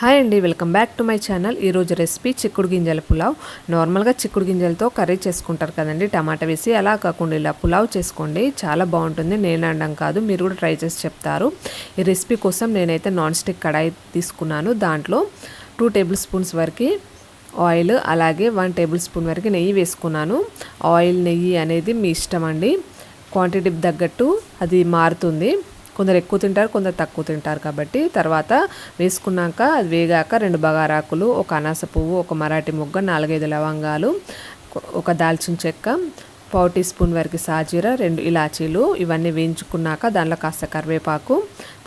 Hi అండి welcome back to my channel. ఈరోజు recipe చిక్కుడు గింజల పులావ్. నార్మల్గా చిక్కుడు గింజలతో కర్రీ చేసుకుంటారు కదండి టమాటా వేసి అలా కాకుండా ఇలా పులావ్ చేసుకోండి. చాలా బాగుంటుంది నేను అనడం కాదు మీరు కూడా ట్రై చేసి చెప్తారు. ఈ రెసిపీ కోసం నేనైతే నాన్ స్టిక్ కడాయి తీసుకున్నాను. దాంట్లో టూ టేబుల్ స్పూన్స్ వరకు ఆయిల్ అలాగే వన్ టేబుల్ స్పూన్ వరకు నెయ్యి వేసుకున్నాను. ఆయిల్ నెయ్యి అనేది మీ ఇష్టం అండి. క్వాంటిటీ తగ్గట్టు అది మారుతుంది. కొందరు ఎక్కువ తింటారు కొందరు తక్కువ తింటారు కాబట్టి తర్వాత వేసుకున్నాక అది వేగాక రెండు బగారాకులు ఒక అనాస పువ్వు ఒక మరాఠీ ముగ్గ నాలుగైదు లవంగాలు ఒక దాల్చిన చెక్క పావు టీ స్పూన్ వరకు సాజీర రెండు ఇలాచీలు ఇవన్నీ వేయించుకున్నాక దాంట్లో కాస్త కరివేపాకు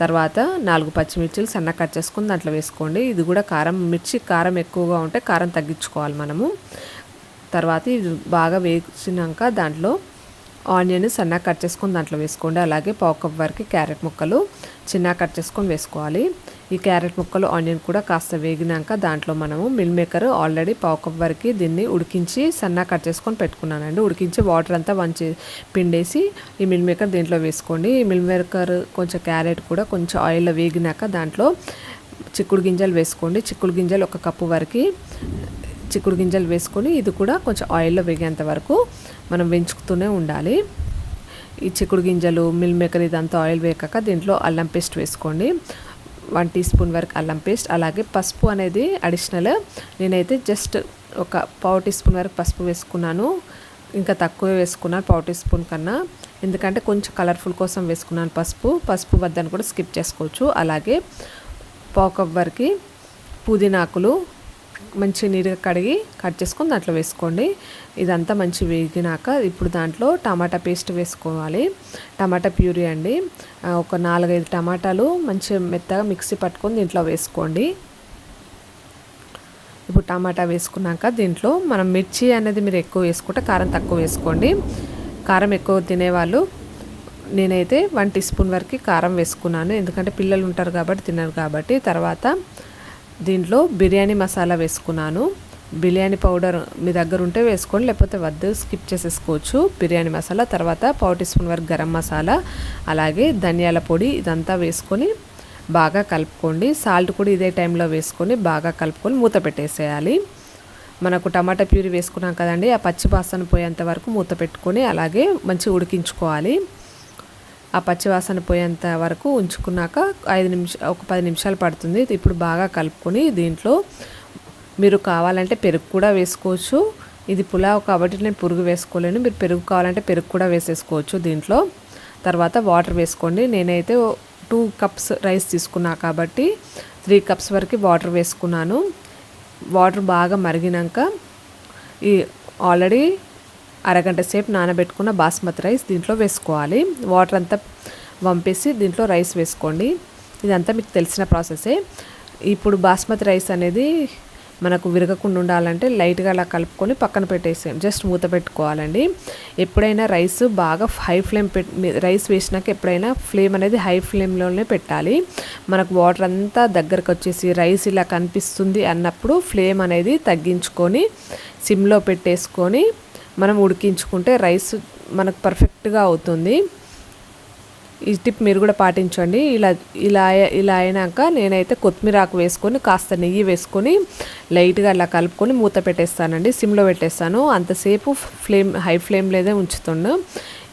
తర్వాత నాలుగు పచ్చిమిర్చిలు సన్న కట్ చేసుకుని దాంట్లో వేసుకోండి. ఇది కూడా కారం మిర్చి కారం ఎక్కువగా ఉంటే కారం తగ్గించుకోవాలి మనము. తర్వాత ఇది బాగా వేసినాక దాంట్లో ఆనియన్ సన్నగా కట్ చేసుకొని దాంట్లో వేసుకోండి. అలాగే పావు కప్ వరకు క్యారెట్ ముక్కలు చిన్నగా కట్ చేసుకొని వేసుకోవాలి. ఈ క్యారెట్ ముక్కలు ఆనియన్ కూడా కాస్త వేగినాక దాంట్లో మనము మిల్ మేకర్ ఆల్రెడీ పావు కప్ వరకు దీన్ని ఉడికించి సన్నగా కట్ చేసుకొని పెట్టుకున్నానండి. ఉడికించి వాటర్ అంతా వంచి పిండేసి ఈ మిల్ మేకర్ దీంట్లో వేసుకోండి. ఈ మిల్ మేకర్ కొంచెం క్యారెట్ కూడా కొంచెం ఆయిల్లో వేగినాక దాంట్లో చిక్కుడు గింజలు వేసుకోండి. చిక్కుడు గింజలు ఒక కప్పు వరకు చిక్కుడు గింజలు వేసుకొని ఇది కూడా కొంచెం ఆయిల్లో వేగేంత వరకు మనం వెంచుకుతూనే ఉండాలి. ఈ చిక్కుడు గింజలు మిల్ మేకర్ ఇదంతా ఆయిల్ వేకాక దీంట్లో అల్లం పేస్ట్ వేసుకోండి. వన్ టీ స్పూన్ వరకు అల్లం పేస్ట్ అలాగే పసుపు అనేది అడిషనల్. నేనైతే జస్ట్ ఒక పావు టీ స్పూన్ వరకు పసుపు వేసుకున్నాను. ఇంకా తక్కువే వేసుకున్నాను పావు టీ స్పూన్ కన్నా. ఎందుకంటే కొంచెం కలర్ఫుల్ కోసం వేసుకున్నాను పసుపు. పసుపు వద్దని కూడా స్కిప్ చేసుకోవచ్చు. అలాగే పావు కప్ వరకు పుదీనాకులు మంచి నీట్గా కడిగి కట్ చేసుకొని దాంట్లో వేసుకోండి. ఇదంతా మంచి వేగినాక ఇప్పుడు దాంట్లో టమాటా పేస్ట్ వేసుకోవాలి. టమాటా ప్యూరీ అండి. ఒక నాలుగైదు టమాటాలు మంచి మెత్తగా మిక్సీ పట్టుకొని దీంట్లో వేసుకోండి. ఇప్పుడు టమాటా వేసుకున్నాక దీంట్లో మనం మిర్చి అనేది మీరు ఎక్కువ వేసుకుంటే కారం తక్కువ వేసుకోండి. కారం ఎక్కువ తినేవాళ్ళు నేనైతే వన్ టీ స్పూన్ వరకు కారం వేసుకున్నాను. ఎందుకంటే పిల్లలు ఉంటారు కాబట్టి తినరు కాబట్టి. తర్వాత దీంట్లో బిర్యానీ మసాలా వేసుకున్నాను. బిర్యానీ పౌడర్ మీ దగ్గర ఉంటే వేసుకోండి లేకపోతే వద్దు స్కిప్ చేసేసుకోవచ్చు. బిర్యానీ మసాలా తర్వాత పావు టీ స్పూన్ వరకు గరం మసాలా అలాగే ధనియాల పొడి ఇదంతా వేసుకొని బాగా కలుపుకోండి. సాల్ట్ కూడా ఇదే టైంలో వేసుకొని బాగా కలుపుకొని మూత పెట్టేసేయాలి. మనకు టమాటా ప్యూరీ వేసుకున్నాం కదండి ఆ పచ్చి బాసన పోయేంత వరకు మూత పెట్టుకొని అలాగే మంచిగా ఉడికించుకోవాలి. ఆ పచ్చివాసన పోయేంత వరకు ఉంచుకున్నాక ఐదు నిమిషాలు ఒక పది నిమిషాలు పడుతుంది. ఇప్పుడు బాగా కలుపుకొని దీంట్లో మీరు కావాలంటే పెరుగు కూడా వేసుకోవచ్చు. ఇది పులావ్ కాబట్టి నేను పురుగు వేసుకోలేను. మీరు పెరుగు కావాలంటే పెరుగు కూడా వేసేసుకోవచ్చు దీంట్లో. తర్వాత వాటర్ వేసుకోండి. నేనైతే టూ కప్స్ రైస్ తీసుకున్నా కాబట్టి త్రీ కప్స్ వరకు వాటర్ వేసుకున్నాను. వాటర్ బాగా మరిగినాక ఈ ఆల్రెడీ అరగంట సేపు నానబెట్టుకున్న బాస్మతి రైస్ దీంట్లో వేసుకోవాలి. వాటర్ అంతా వంపేసి దీంట్లో రైస్ వేసుకోండి. ఇదంతా మీకు తెలిసిన ప్రాసెసే. ఇప్పుడు బాస్మతి రైస్ అనేది మనకు విరగకుండా ఉండాలంటే లైట్గా అలా కలుపుకొని పక్కన పెట్టేసాం జస్ట్ మూత పెట్టుకోవాలండి. ఎప్పుడైనా రైస్ బాగా హై ఫ్లేమ్ పెట్టి రైస్ వేసినాక ఎప్పుడైనా ఫ్లేమ్ అనేది హై ఫ్లేమ్లోనే పెట్టాలి. మనకు వాటర్ అంతా దగ్గరకు వచ్చేసి రైస్ ఇలా కనిపిస్తుంది అన్నప్పుడు ఫ్లేమ్ అనేది తగ్గించుకొని సిమ్లో పెట్టేసుకొని మనం ఉడికించుకుంటే రైస్ మనకు పర్ఫెక్ట్గా అవుతుంది. ఈ టిప్ మీరు కూడా పాటించండి. ఇలా ఇలా ఇలా అయినాక నేనైతే కొత్తిమీర ఆకు వేసుకొని కాస్త నెయ్యి వేసుకొని లైట్గా అలా కలుపుకొని మూత పెట్టేస్తానండి. సిమ్లో పెట్టేస్తాను. అంతసేపు ఫ్లేమ్ హై ఫ్లేమ్ లేదే ఉంచుతుండు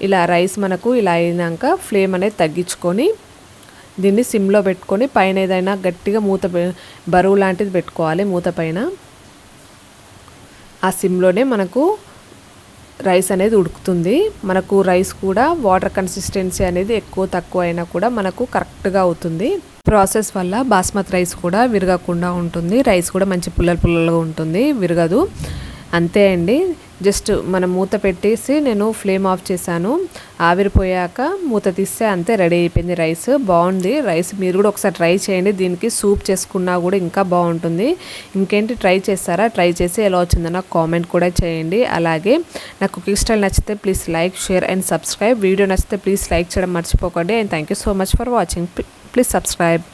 ఇలా రైస్ మనకు ఇలా అయినాక ఫ్లేమ్ అనేది తగ్గించుకొని దీన్ని సిమ్లో పెట్టుకొని పైన ఏదైనా గట్టిగా మూత బరువు లాంటిది పెట్టుకోవాలి మూత పైన. ఆ సిమ్లోనే మనకు రైస్ అనేది ఉడుకుతుంది. మనకు రైస్ కూడా వాటర్ కన్సిస్టెన్సీ అనేది ఎక్కువ తక్కువ అయినా కూడా మనకు కరెక్ట్గా అవుతుంది. ప్రాసెస్ వల్ల బాస్మతి రైస్ కూడా విరగకుండా ఉంటుంది. రైస్ కూడా మంచి పుల్లలు పుల్లలుగా ఉంటుంది. విరగదు. అంతే అండి. జస్ట్ మనం మూత పెట్టేసి నేను ఫ్లేమ్ ఆఫ్ చేశాను. ఆవిరిపోయాక మూత తీస్తే అంతే రెడీ అయిపోయింది రైస్. బాగుంది. రైస్ మీరు కూడా ఒకసారి ట్రై చేయండి. దీనికి సూప్ చేసుకున్నా కూడా ఇంకా బాగుంటుంది. ఇంకేంటి ట్రై చేస్తారా? ట్రై చేసి ఎలా వచ్చిందో నాకు కామెంట్ కూడా చేయండి. అలాగే నాకు కుకింగ్ స్టైల్ నచ్చితే please like share and subscribe. Video నచ్చితే ప్లీజ్ లైక్ చేయడం మర్చిపోకండి. And thank you so much for watching. Please subscribe.